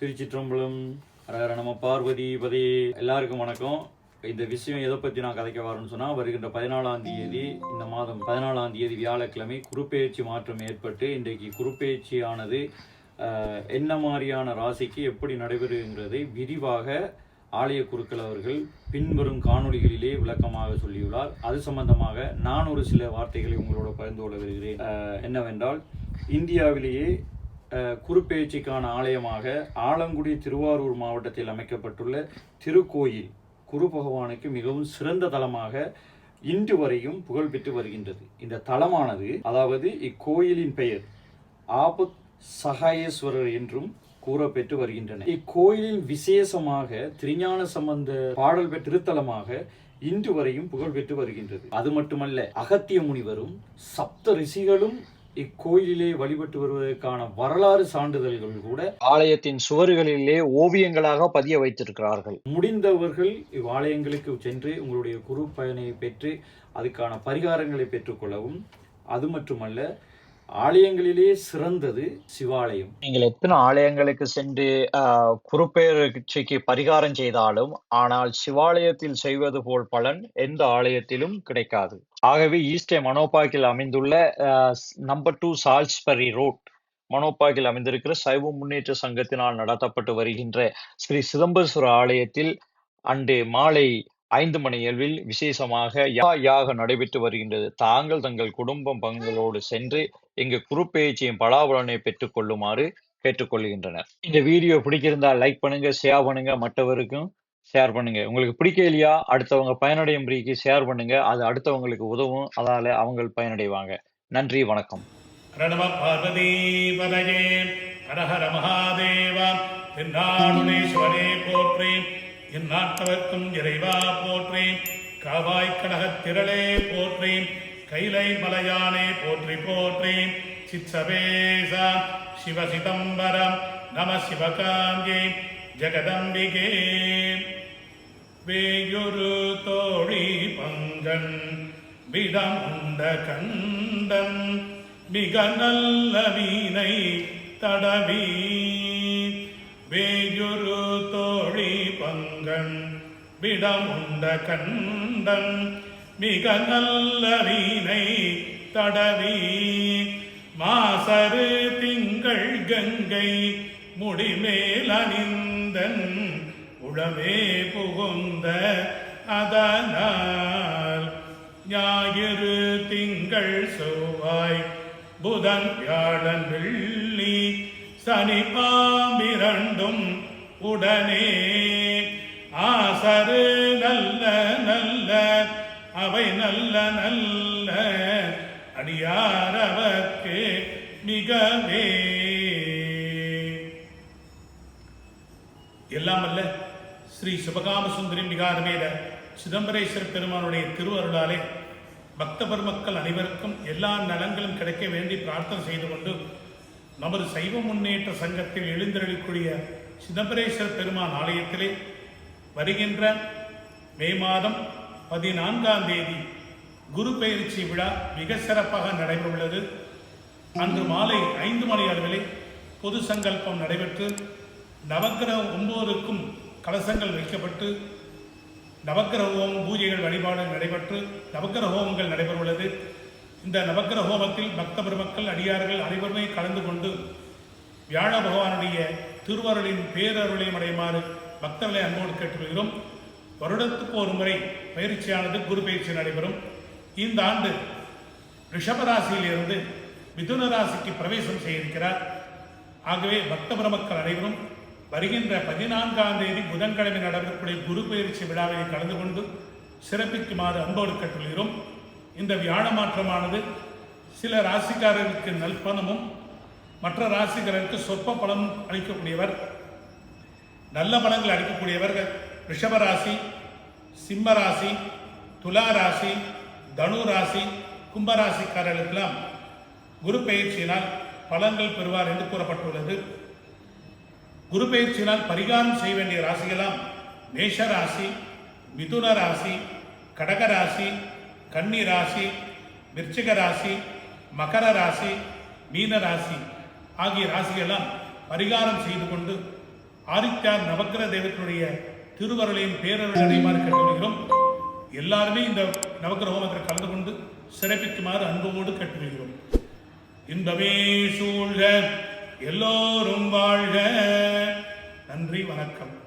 திருச்சிற்றம்பலம் நம்ம பார்வதி பதி. எல்லாருக்கும் வணக்கம். இந்த விஷயம் எதை பற்றி நான் கதைக்க வரேன்னு சொன்னால் வருகின்ற பதினாலாம் தேதி இந்த மாதம் பதினாலாம் தேதி வியாழக்கிழமை குறுப்பெயர்ச்சி மாற்றம் ஏற்பட்டு இன்றைக்கு குறுப்பெயர்ச்சியானது என்ன மாதிரியான ராசிக்கு எப்படி நடைபெறுங்கிறதை விரிவாக ஆலய குருக்கள் அவர்கள் பின்வரும் காணொலிகளிலே விளக்கமாக சொல்லியுள்ளார். அது சம்பந்தமாக நான் ஒரு சில வார்த்தைகளை உங்களோட பகிர்ந்து கொள்ள வருகிறேன் என்னவென்றால் இந்தியாவிலேயே குருப்பெயர்ச்சிக்கான ஆலயமாக ஆலங்குடி திருவாரூர் மாவட்டத்தில் அமைக்கப்பட்டுள்ள திருக்கோயில் குரு பகவானுக்கு மிகவும் சிறந்த தலமாக இன்று வரையும் புகழ்பெற்று வருகின்றது. இந்த தலமானது அதாவது இக்கோயிலின் பெயர் ஆபத் சகாயேஸ்வரர் என்றும் கூறப்பெற்று வருகின்றன. இக்கோயிலில் விசேஷமாக திருஞான சம்பந்த பாடல் பெற்ற திருத்தலமாக இன்று வரையும் புகழ் பெற்று வருகின்றது. அது மட்டுமல்ல அகத்திய முனிவரும் சப்த ரிஷிகளும் இக்கோயிலிலே வழிபட்டு வருவதற்கான வரலாறு சான்றிதழ்கள் கூட ஆலயத்தின் சுவர்களிலே ஓவியங்களாக பதிய வைத்திருக்கிறார்கள். முடிந்தவர்கள் இவ்வாலயங்களுக்கு சென்று உங்களுடைய குரு பயனை பெற்று அதுக்கான பரிகாரங்களை பெற்றுக்கொள்ளவும் அது மட்டுமல்ல ஆலயங்களிலே சிறந்தது சிவாலயம். நீங்கள் எத்தனை ஆலயங்களுக்கு சென்று ஆஹ், பரிகாரம் செய்தாலும் ஆனால் சிவாலயத்தில் செய்வது போல் பலன் எந்த ஆலயத்திலும் கிடைக்காது. ஆகவே ஈஸ்டே மனோபாக்கில் அமைந்துள்ள நம்பர் டூ சால்ஸ்பரி ரோட் மனோபாக்கில் அமைந்திருக்கிற சைவ முன்னேற்ற சங்கத்தினால் நடத்தப்பட்டு வருகின்ற ஸ்ரீ சிதம்பரேஸ்வர ஆலயத்தில் அன்று மாலை ஐந்து மணி விசேஷமாக யா- யாக நடைபெற்று வருகின்றது. தாங்கள் தங்கள் குடும்பம் பங்களோடு சென்று இங்கு குறுப்பெயர்ச்சியும் பலாபலனை பெற்றுக் கொள்ளுமாறு கேட்டுக்கொள்கின்றனர். இந்த வீடியோ பிடிச்சிருந்தா லைக் பண்ணுங்க ஷேர் பண்ணுங்க மற்றவருக்கும் ஷேர் பண்ணுங்க. உங்களுக்கு பிடிக்கலையா அடுத்தவங்க பயனடையும் பயனடையும்படிக்கு ஷேர் பண்ணுங்க. அது அடுத்தவங்களுக்கு உதவும். அதால அவங்க பயனடைவாங்க. நன்றி வணக்கம். பிரணவ பார்வதி பதயே போற்றி. என் நாட்டவர்க்கும் இறைவா போற்றேன். காவாய் கடகத் திரளே போற்றேன். கைலை மலையானே போற்றி போற்றி சித்சபேசா சிவசிதம்பரம் நம சிவகாங்கே ஜெகதம்பிகே. வேயுரு தோழி பங்கன் விடமுண்ட கண்டன் மிக நல்ல வீணை தடவி வேயுரு தோழி மங்கண் விடமுண்ட கண்டன் மிக நல்ல வீணை தடவி. மாசரு திங்கள் கங்கை முடிமேல் அணிந்தன் உளமே புகுந்த அதனால். ஞாயிறு திங்கள் செவ்வாய் புதன் வியாழன் வெள்ளி சனி பாம்பிரண்டும் உடனே ஆசரு நல்ல நல்ல அவை நல்ல நல்ல அடியாரவர்க்கு மிகவே. எல்லாம் அல்ல ஸ்ரீ சிவகாம சுந்தரி மிகாரமேத சிதம்பரேஸ்வர பெருமானுடைய திருவருளாலே பக்த பெருமக்கள் அனைவருக்கும் எல்லா நலங்களும் கிடைக்க வேண்டி பிரார்த்தனை செய்து கொண்டு நமது சைவ முன்னேற்ற சங்கத்தில் எழுந்தருளிக்கூடிய சிதம்பரேஸ்வர பெருமான் ஆலயத்திலே வருகின்ற மே மாதம் பதினான்காம் தேதி குரு பயிற்சி விழா மிக சிறப்பாக நடைபெறவுள்ளது அன்று மாலை ஐந்து மணி அளவிலே பொது சங்கல்பம் நடைபெற்று நவக்கிரக ஒன்போருக்கும் கலசங்கள் வைக்கப்பட்டு நவக்கிரகோம் பூஜைகள் வழிபாடு நடைபெற்று நவக்கிரகோமங்கள் நடைபெறவுள்ளது. இந்த நவக்கிரகோமத்தில் பக்த பெருமக்கள் அடியார்கள் அனைவருமே கலந்து கொண்டு வியாழ பகவானுடைய திருவருளின் பேரருளையும் அடையுமாறு பக்தர்களை அன்போடு கேட்டுக்கொள்கிறோம். வருடத்துக்கு ஒரு முறை பயிற்சியானது குரு பயிற்சி நடைபெறும். இந்த ஆண்டு ரிஷபராசியிலிருந்து மிதுன ராசிக்கு பிரவேசம் செய்திருக்கிறார். ஆகவே பக்த பிரமக்கள் அனைவரும் வருகின்ற பதினான்காம் தேதி புதன்கிழமை நடக்கக்கூடிய குரு பயிற்சி விழாவில் கலந்து கொண்டு சிறப்பிக்குமாறு அன்போடு கேட்டுள்ளோம் இந்த வியாழ மாற்றமானது சில ராசிக்காரர்களுக்கு நல்பணமும் மற்ற ராசிக்காரருக்கு சொற்ப பலமும் அளிக்கக்கூடியவர். நல்ல மனங்கள் அளிக்கக்கூடியவர்கள் ரிஷபராசி ராசி சிம்ம ராசி துலா ராசி தனு ராசி கும்பராசிக்காரர்களுக்கெல்லாம் குரு பயிற்சியினால் பலன்கள் பெறுவார் என்று கூறப்பட்டுள்ளது. குரு பயிற்சியினால் பரிகாரம் செய்ய வேண்டிய ராசிகளாம் மேஷ ராசி மிதுன ராசி கடக ராசி கன்னி ராசி விருச்சிக ராசி மகர ராசி மீன ராசி ஆகிய ராசிகளாம் பரிகாரம் செய்து கொண்டு ஆதித்யார் நவக்கிர தெய்வத்தினுடைய திருவருளையும் பேரருள் அடையுமாறு கேட்டுக்கொள்கிறோம். எல்லாருமே இந்த நவக்கிர ஹோமத்தில் கலந்து கொண்டு சிறப்பிக்குமாறு அன்போடு கேட்டுக்கொள்கிறோம். இன்பமே சூழ்க எல்லோரும் வாழ்க. நன்றி வணக்கம்.